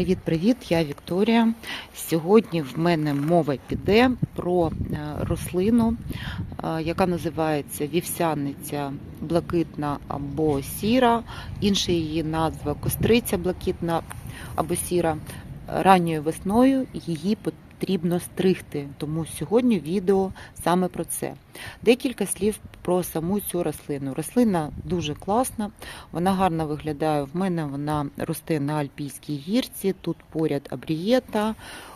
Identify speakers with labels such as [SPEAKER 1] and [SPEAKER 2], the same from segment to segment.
[SPEAKER 1] Привіт-привіт! Я Вікторія. Сьогодні в мене мова піде про е, рослину, е, яка називається вівсяниця блакитна або сіра. Інша її назва костриця блакитна або сіра. Ранньою весною її потрібно стригти, тому сьогодні відео саме про це. Декілька слів про саму цю рослину. Рослина дуже класна, вона гарно виглядає. В мене вона росте на Альпійській гірці. Тут поряд абрієта,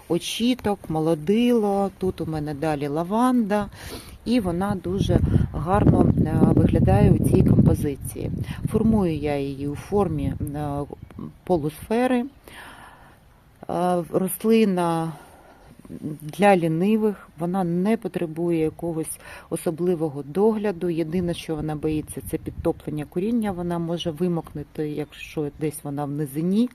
[SPEAKER 1] очіток, молодило. Тут у мене далі лаванда, і вона дуже гарно е, виглядає у цій композиції. Формую я її у формі е, полусфери. Е, Рослина для лінивих, вона не потребує якогось особливого догляду. Єдине, що вона боїться, це підтоплення коріння. Вона може вимокнути, якщо десь вона в низині,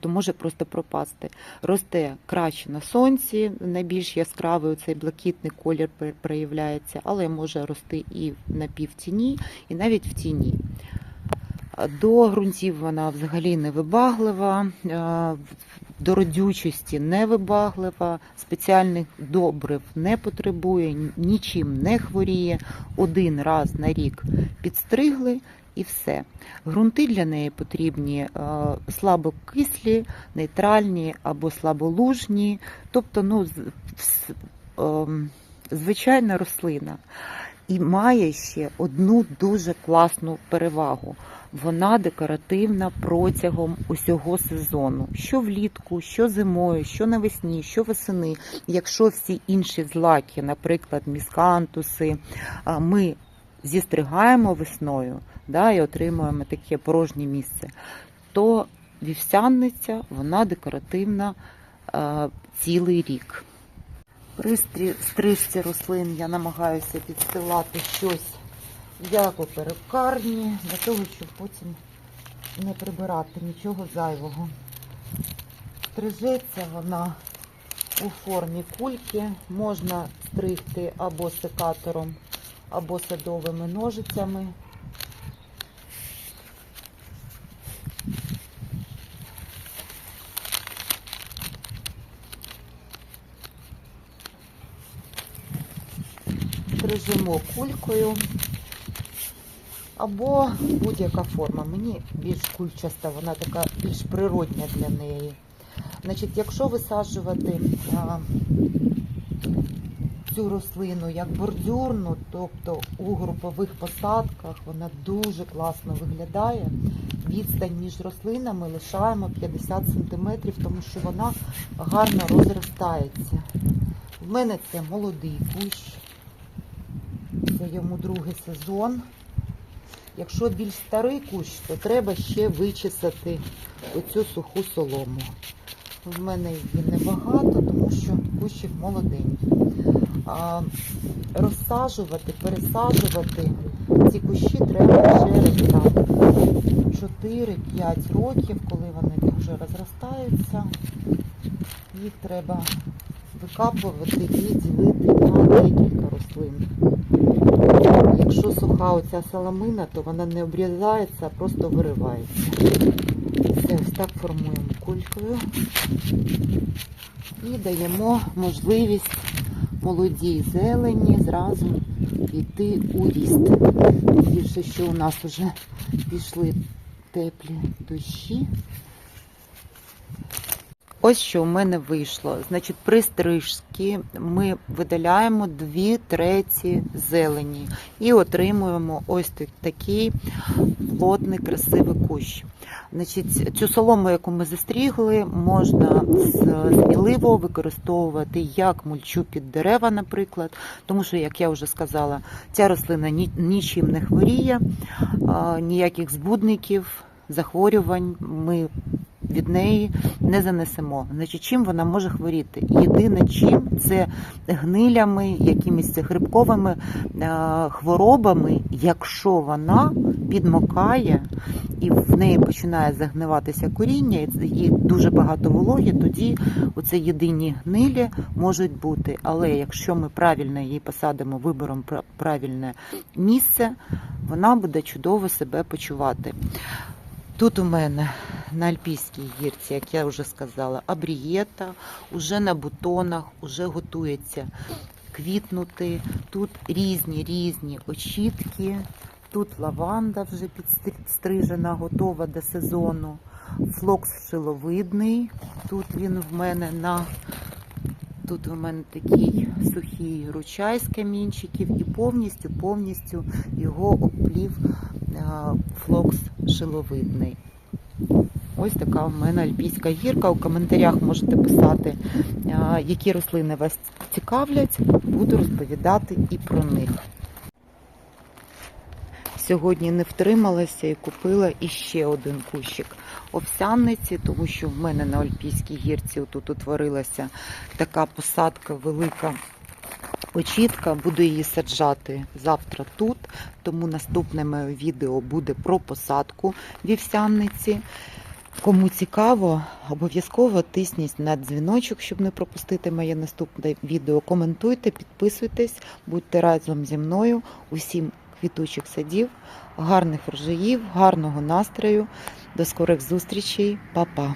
[SPEAKER 1] то може просто пропасти. Росте краще на сонці, найбільш яскравий цей блакитний колір проявляється, але може рости і на півтіні, і навіть в тіні. До ґрунтів вона взагалі не вибаглива, е, до родючості не вибаглива, спеціальних добрив не потребує, нічим не хворіє. Один раз на рік підстригли і все. Ґрунти для неї потрібні е, слабокислі, нейтральні або слаболужні, тобто ну, ем, звичайна рослина. І має ще одну дуже класну перевагу. Вона декоративна протягом усього сезону. Що влітку, що зимою, що навесні, що восени. Якщо всі інші злаки, наприклад, міскантуси, ми зістригаємо весною да, і отримуємо таке порожнє місце, то вівсянниця вона декоративна цілий рік. При стрижці рослин я намагаюся підстилати щось як у перукарні, для того, щоб потім не прибирати нічого зайвого. Стрижеться вона у формі кульки, можна стригти або секатором, або садовими ножицями. Стрижемо кулькою або будь-яка форма. Мені більш кульчаста, вона така більш природня для неї. Значить, якщо висаджувати а, цю рослину як бордюрну, тобто у групових посадках, вона дуже класно виглядає. Відстань між рослинами лишаємо 50 см, тому що вона гарно розростається. В мене це молодий кущ, це йому другий сезон. Якщо більш старий кущ, то треба ще вичесати оцю суху солому. В мене її небагато, тому що кущик молоденький. А, розсаджувати, пересаджувати ці кущі треба через 4-5 років, коли вони вже розростаються. Їх треба викапувати і ділити на декілька рослин. Якщо суха оця соломина, то вона не обрізається, а просто виривається. Все, ось так формуємо кулькою і даємо можливість молодій зелені зразу йти у ріст. Більше, що у нас вже пішли теплі дощі. Ось що в мене вийшло. Значить, при стрижці ми видаляємо дві треті зелені і отримуємо ось так- такий плотний, красивий кущ. Значить, цю солому, яку ми застрігли, можна сміливо використовувати як мульчу під дерева, наприклад, тому що, як я вже сказала, ця рослина нічим не хворіє, ніяких збудників, захворювань ми від неї не занесемо. Значить, чим вона може хворіти? Єдине чим це гнилями, якимись грибковими е, хворобами, якщо вона підмокає і в неї починає загниватися коріння, і- дуже багато вологі, тоді оце єдині гнилі можуть бути. Але якщо ми правильно її посадимо, пра- правильне місце, вона буде чудово себе почувати. Тут у мене на Альпійській гірці, як я вже сказала, абрієта, уже на бутонах, уже готується квітнути. Тут різні різні очітки. Тут лаванда вже підстрижена, готова до сезону. Флокс шиловидний. Тут він в мене на Тут у мене такий сухий ручай з камінчиків і повністю повністю його обплів е, флокс шиловидний. Ось така в мене альпійська гірка. У коментарях можете писати, які рослини вас цікавлять. Буду розповідати і про них. Сьогодні не втрималася і купила іще один кущик овсяниці, тому що в мене на Альпійській гірці тут утворилася така посадка велика очітка. Буду її саджати завтра тут, тому наступне моє відео буде про посадку вівсяниці. Кому цікаво, обов'язково тисніть на дзвіночок, щоб не пропустити моє наступне відео. Коментуйте, підписуйтесь, будьте разом зі мною. Усім квітучих садів, гарних врожаїв, гарного настрою. До скорих зустрічей, Па-па!